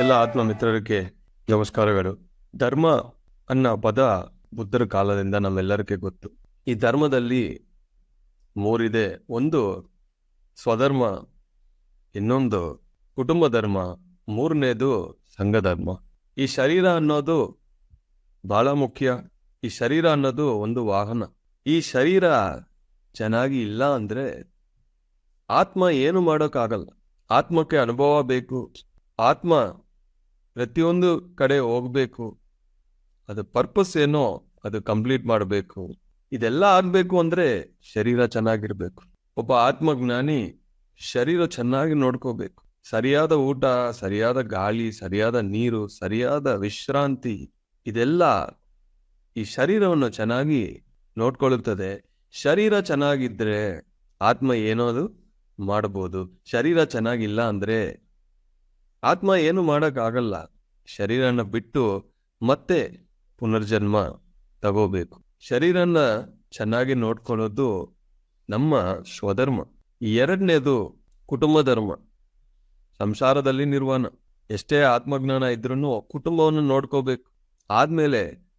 ಎಲ್ಲ ಆತ್ಮ ಮಿತ್ರರಿಗೆ ನಮಸ್ಕಾರಗಳು. ಧರ್ಮ ಅನ್ನೋ ಪದ ಬುದ್ಧರ ಕಾಲದಿಂದ ನಮ್ಮೆಲ್ಲರಿಗೆ ಗೊತ್ತು. ಈ ಧರ್ಮದಲ್ಲಿ ಮೂರಿದೆ. ಒಂದು ಸ್ವಧರ್ಮ, ಇನ್ನೊಂದು ಕುಟುಂಬ ಧರ್ಮ, ಮೂರನೇದು ಸಂಘ ಧರ್ಮ. ಈ ಶರೀರ ಅನ್ನೋದು ಬಹಳ ಮುಖ್ಯ. ಈ ಶರೀರ ಅನ್ನೋದು ಒಂದು ವಾಹನ. ಈ ಶರೀರ ಚೆನ್ನಾಗಿ ಇಲ್ಲ ಅಂದ್ರೆ ಆತ್ಮ ಏನು ಮಾಡೋಕ್ಕಾಗಲ್ಲ. ಆತ್ಮಕ್ಕೆ ಅನುಭವ ಬೇಕು. ಆತ್ಮ ಪ್ರತಿಯೊಂದು ಕಡೆ ಹೋಗ್ಬೇಕು, ಅದು ಪರ್ಪಸ್ ಏನೋ ಅದು ಕಂಪ್ಲೀಟ್ ಮಾಡಬೇಕು. ಇದೆಲ್ಲ ಆಗ್ಬೇಕು ಅಂದ್ರೆ ಶರೀರ ಚೆನ್ನಾಗಿರ್ಬೇಕು. ಒಬ್ಬ ಆತ್ಮಜ್ಞಾನಿ ಶರೀರ ಚೆನ್ನಾಗಿ ನೋಡ್ಕೋಬೇಕು. ಸರಿಯಾದ ಊಟ, ಸರಿಯಾದ ಗಾಳಿ, ಸರಿಯಾದ ನೀರು, ಸರಿಯಾದ ವಿಶ್ರಾಂತಿ, ಇದೆಲ್ಲ ಈ ಶರೀರವನ್ನು ಚೆನ್ನಾಗಿ ನೋಡ್ಕೊಳ್ಳುತ್ತದೆ. ಶರೀರ ಚೆನ್ನಾಗಿದ್ರೆ ಆತ್ಮ ಏನೋದು ಮಾಡಬಹುದು ಶರೀರ ಚೆನ್ನಾಗಿಲ್ಲ ಅಂದ್ರೆ ಆತ್ಮ ಏನು ಮಾಡೋಕ್ಕಾಗಲ್ಲ. ಶರೀರನ ಬಿಟ್ಟು ಮತ್ತೆ ಪುನರ್ಜನ್ಮ ತಗೋಬೇಕು. ಶರೀರನ ಚೆನ್ನಾಗಿ ನೋಡ್ಕೊಳ್ಳೋದು ನಮ್ಮ ಸ್ವಧರ್ಮ. ಎರಡನೇದು ಕುಟುಂಬ ಧರ್ಮ. ಸಂಸಾರದಲ್ಲಿ ನಿರ್ವಾಣ ಎಷ್ಟೇ ಆತ್ಮಜ್ಞಾನ ಇದ್ರೂ ಕುಟುಂಬವನ್ನು ನೋಡ್ಕೋಬೇಕು. ಆದ್ಮೇಲೆ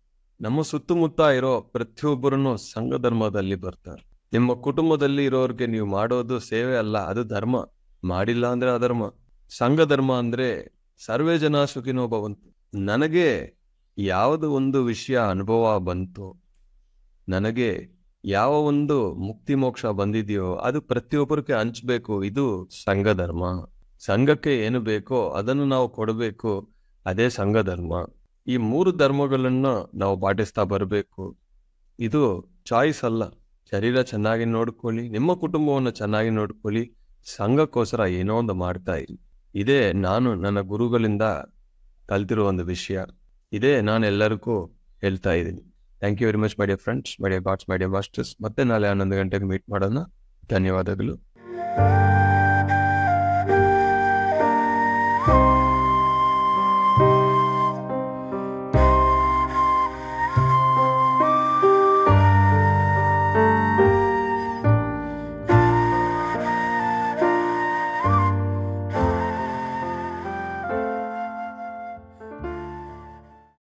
ನಮ್ಮ ಸುತ್ತಮುತ್ತ ಇರೋ ಪ್ರತಿಯೊಬ್ಬರನ್ನು ಸಂಘ ಧರ್ಮದಲ್ಲಿ ಬರ್ತಾರೆ. ನಿಮ್ಮ ಕುಟುಂಬದಲ್ಲಿ ಇರೋರಿಗೆ ನೀವು ಮಾಡೋದು ಸೇವೆ ಅಲ್ಲ, ಅದು ಧರ್ಮ. ಮಾಡಿಲ್ಲ ಅಂದ್ರೆ ಅಧರ್ಮ. ಸಂಘ ಧರ್ಮ ಅಂದ್ರೆ ಸರ್ವೇ ಜನ ಸುಖಿನೋ ಭವಂತು. ನನಗೆ ಯಾವುದು ಒಂದು ವಿಷಯ ಅನುಭವ ಬಂತು, ನನಗೆ ಯಾವ ಒಂದು ಮುಕ್ತಿ ಮೋಕ್ಷ ಬಂದಿದೆಯೋ ಅದು ಪ್ರತಿಯೊಬ್ಬರಿಗೆ ಹಂಚಬೇಕು. ಇದು ಸಂಘ ಧರ್ಮ ಸಂಘಕ್ಕೆ ಏನು ಬೇಕೋ ಅದನ್ನು ನಾವು ಕೊಡಬೇಕು. ಅದೇ ಸಂಘ ಧರ್ಮ ಈ ಮೂರು ಧರ್ಮಗಳನ್ನು ನಾವು ಪಾಟಿಸ್ತಾ ಬರಬೇಕು. ಇದು ಚಾಯ್ಸ್ ಅಲ್ಲ. ಶರೀರ ಚೆನ್ನಾಗಿ ನೋಡ್ಕೊಳ್ಳಿ, ನಿಮ್ಮ ಕುಟುಂಬವನ್ನು ಚೆನ್ನಾಗಿ ನೋಡ್ಕೊಳ್ಳಿ, ಸಂಘಕ್ಕೋಸ್ಕರ ಏನೋ ಒಂದು ಮಾಡ್ತಾ ಇರಿ. ಇದೇ ನಾನು ನನ್ನ ಗುರುಗಳಿಂದ ಕಲ್ತಿರೋ ಒಂದು ವಿಷಯ. ಇದೇ ನಾನು ಎಲ್ಲರಿಗೂ ಹೇಳ್ತಾ ಇದ್ದೀನಿ. Thank you very much my dear friends my gods my masters ಮತ್ತೆ ನಾಳೆ ಹನ್ನೊಂದು ಗಂಟೆಗೆ ಮೀಟ್ ಮಾಡೋಣ. ಧನ್ಯವಾದಗಳು.